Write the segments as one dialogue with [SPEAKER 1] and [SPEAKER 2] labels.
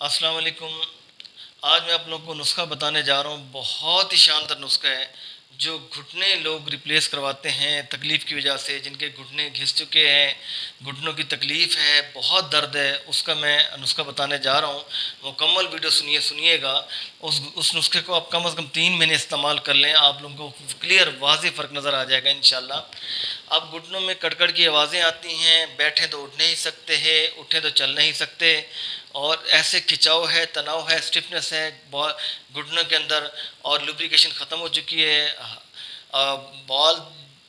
[SPEAKER 1] अस्सलाम वालेकुम। आज मैं आप लोगों को नुस्खा बताने जा रहा हूँ। बहुत ही शानदार नुस्खा है, जो घुटने लोग रिप्लेस करवाते हैं तकलीफ़ की वजह से। जिनके घुटने घिस चुके हैं, घुटनों की तकलीफ़ है, बहुत दर्द है, उसका मैं नुस्खा बताने जा रहा हूँ। मुकम्मल वीडियो सुनिए, सुनिएगा। उस उस नुस्खे को आप कम अज़ कम तीन महीने इस्तेमाल कर लें, आप लोगों को क्लियर वाज फ़र्क नज़र आ जाएगा इन अब घुटनों में कड़कड़ की आवाज़ें आती हैं, बैठें तो उठ नहीं सकते हैं, उठें तो चल नहीं सकते। और ऐसे खिंचाव है तनाव है स्टिफनेस है घुटनों के अंदर और लुब्रिकेशन ख़त्म हो चुकी है। बॉल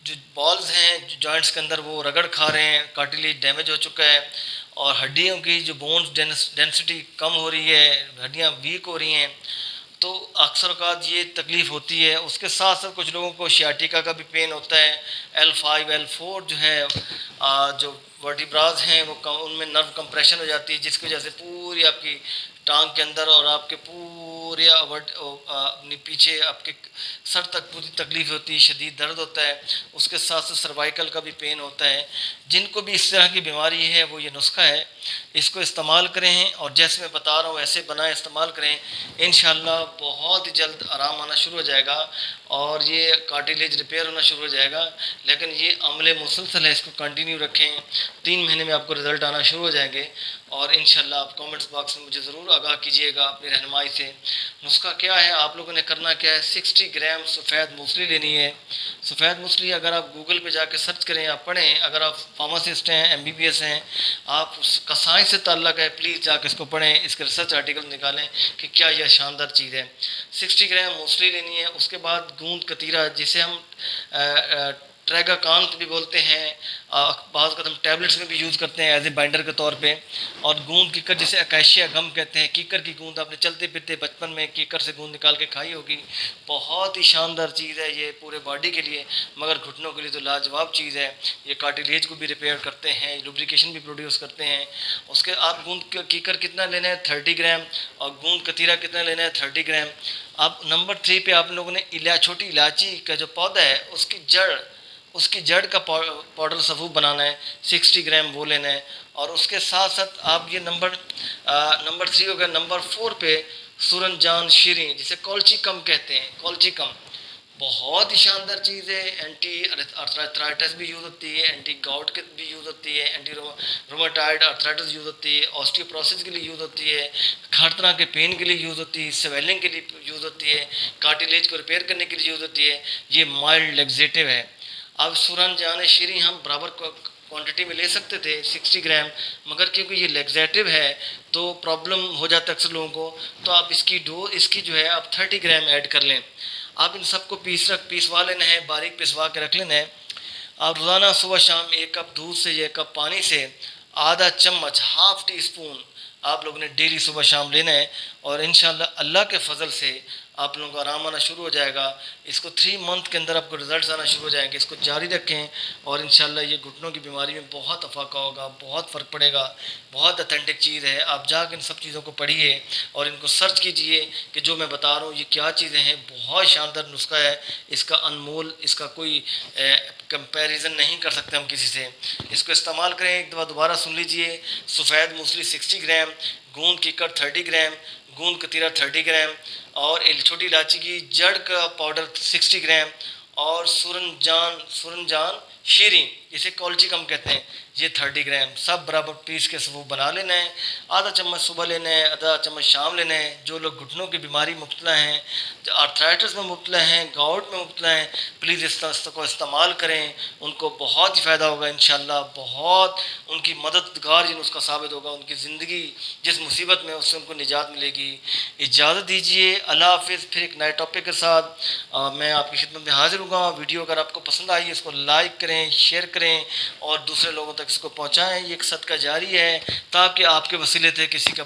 [SPEAKER 1] जो बॉल्स हैं जॉइंट्स के अंदर वो रगड़ खा रहे हैं कार्टिलेज डैमेज हो चुका है और हड्डियों की जो बोन्स डेंसिटी कम हो रही है हड्डियाँ वीक हो रही हैं। तो अक्सर अवकात ये तकलीफ़ होती है। उसके साथ साथ कुछ लोगों को शियाटिका का भी पेन होता है। एल फाइव एल फोर जो है आ, जो वर्टिब्राज हैं, वो कम, उनमें नर्व कंप्रेशन हो जाती है, जिसकी वजह से पूरी आपकी टांग के अंदर और आपके पूरे अपने पीछे आपके सर तक पूरी तकलीफ़ होती है, शदीद दर्द होता है, उसके साथ साथ सर्वाइकल का भी पेन होता है। जिनको भी इस तरह की बीमारी है, वो ये नुस्खा है, इसको इस्तेमाल करें और जैसे मैं बता रहा हूँ, ऐसे बनाए इस्तेमाल करें इन बहुत ही जल्द आराम आना शुरू हो जाएगा और ये कार्टिलेज रिपेयर होना शुरू हो जाएगा, लेकिन ये अमले मुसलसल है, इसको कंटिन्यू रखें। तीन महीने में आपको रिज़ल्ट आना शुरू हो जाएँगे और इन आप कमेंट्स बॉक्स में मुझे ज़रूर आगाह कीजिएगा अपनी रहनमाई से। नुस्खा क्या है? आप लोगों ने करना क्या है? सिक्सटी ग्राम सफ़ेद मूसली लेनी है। सफ़ेद मूसली अगर आप गूगल पे जाके सर्च करें आप पढ़ें, अगर आप फार्मासिस्ट हैं एम बी बी एस हैं, आप उसका साइंस से ताल्लक है प्लीज़ जाके इसको पढ़ें, इसके रिसर्च आर्टिकल निकालें कि क्या यह शानदार चीज़ है। सिक्सटी ग्राम मूसली लेनी है, उसके बाद गूंद कतीरा, जिसे हम ट्रैगाकांत भी बोलते हैं बाज़ कदम टैबलेट्स में भी यूज़ करते हैं एज ए बाइंडर के तौर पे। और गूंद कीकर जिसे अकैशिया गम कहते हैं, कीकर की गूंद आपने चलते फिरते बचपन में कीकर से गूंद निकाल के खाई होगी। बहुत ही शानदार चीज़ है ये पूरे बॉडी के लिए, मगर घुटनों के लिए तो लाजवाब चीज़ है। ये कार्टिलेज को भी रिपेयर करते हैं लुब्रिकेशन भी प्रोड्यूस करते हैं। उसके, आप गूंद कीकर कितना लेना है? थर्टी ग्राम और गूंद कतीरा कितना लेना है? थर्टी ग्राम अब नंबर थ्री पे आप लोगों ने इला, छोटी इलायची का जो पौधा है, उसकी जड़ उसकी जड़ का पाउडर सफूफ बनाना है, सिक्सटी ग्राम वो लेना है और उसके साथ साथ आप ये नंबर नंबर थ्री हो गया नंबर फोर पे सूरनजान शीरी, जिसे कॉल्ची कम कहते हैं कॉल्ची कम बहुत ही शानदार चीज़ है एंटी अर्थराइटिस भी यूज़ होती है एंटी गाउट के भी यूज़ होती है एंटी रोमाटाइड अर्थराइटिस यूज़ होती है ऑस्टियोप्रोसिस के लिए यूज़ होती है, हर तरह के पेन के लिए यूज़ होती है स्वेलिंग के लिए यूज़ होती है कार्टिलेज को रिपेयर करने के लिए यूज़ होती है, ये माइल्ड लेग्जेटिव है। अब सूरन जान शीरी हम बराबर क्वांटिटी में ले सकते थे 60 ग्राम मगर क्योंकि ये लेग्जेटिव है तो प्रॉब्लम हो जाता अक्सर लोगों को तो आप इसकी डो इसकी जो है, आप 30 ग्राम ऐड कर लें। आप इन सबको पीस रख पीसवा लेना है, बारीक पिसवा के रख लेना है। आप रोज़ाना सुबह शाम एक कप दूध से या एक कप पानी से आधा चम्मच हाफ़ टी स्पून आप लोगों ने डेली सुबह शाम लेना है, और इन अल्लाह के फजल से आप लोगों को आराम आना शुरू हो जाएगा। इसको थ्री मंथ के अंदर आपको रिज़ल्ट आना शुरू हो जाएँगे। इसको जारी रखें और इन ये घुटनों की बीमारी में बहुत अफाका होगा, बहुत फ़र्क पड़ेगा। बहुत अथेंटिक चीज़ है। आप जाकर इन सब चीज़ों को पढ़िए और इनको सर्च कीजिए कि जो मैं बता रहा हूँ, ये क्या चीज़ें हैं। बहुत शानदार नुस्खा है। इसका अनमोल, इसका कोई कंपैरिजन नहीं कर सकते हम किसी से। इसको इस्तेमाल करें, एक दफ़ा दोबारा सुन लीजिए। सफ़ेद मूसली सिक्सटी ग्राम, गूंद कीकर थर्टी ग्राम गूंद कतीरा थर्टी ग्राम और छोटी इलायची की जड़ का पाउडर सिक्सटी ग्राम और सुरन सुरनजान सुरनजान शीरी जिसे कॉलची कम कहते हैं, ये थर्टी ग्राम। सब बराबर पीस के सब बना लेना है, आधा चम्मच सुबह लेना है, आधा चम्मच शाम लेना है। जो लोग घुटनों की बीमारी मुबतला हैं, जो आर्थराइटिस में मुबतला हैं गाउट में मुबतला हैं प्लीज़ इस को इस्तेमाल करें, उनको बहुत ही फ़ायदा होगा इन बहुत उनकी मददगार जिन उसका साबित होगा उनकी ज़िंदगी जिस मुसीबत में उससे उनको निजात मिलेगी। इजाज़त दीजिए। अल्लाह हाफिज़। फिर एक नए टॉपिक के साथ आ, मैं आपकी खिदमत में हाजिर हूँ वीडियो अगर आपको पसंद आई इसको लाइक करें शेयर करें और दूसरे लोगों तक इसको पहुँचाएँ। ये एक सदका जारी है ताकि आपके वसीले थे किसी का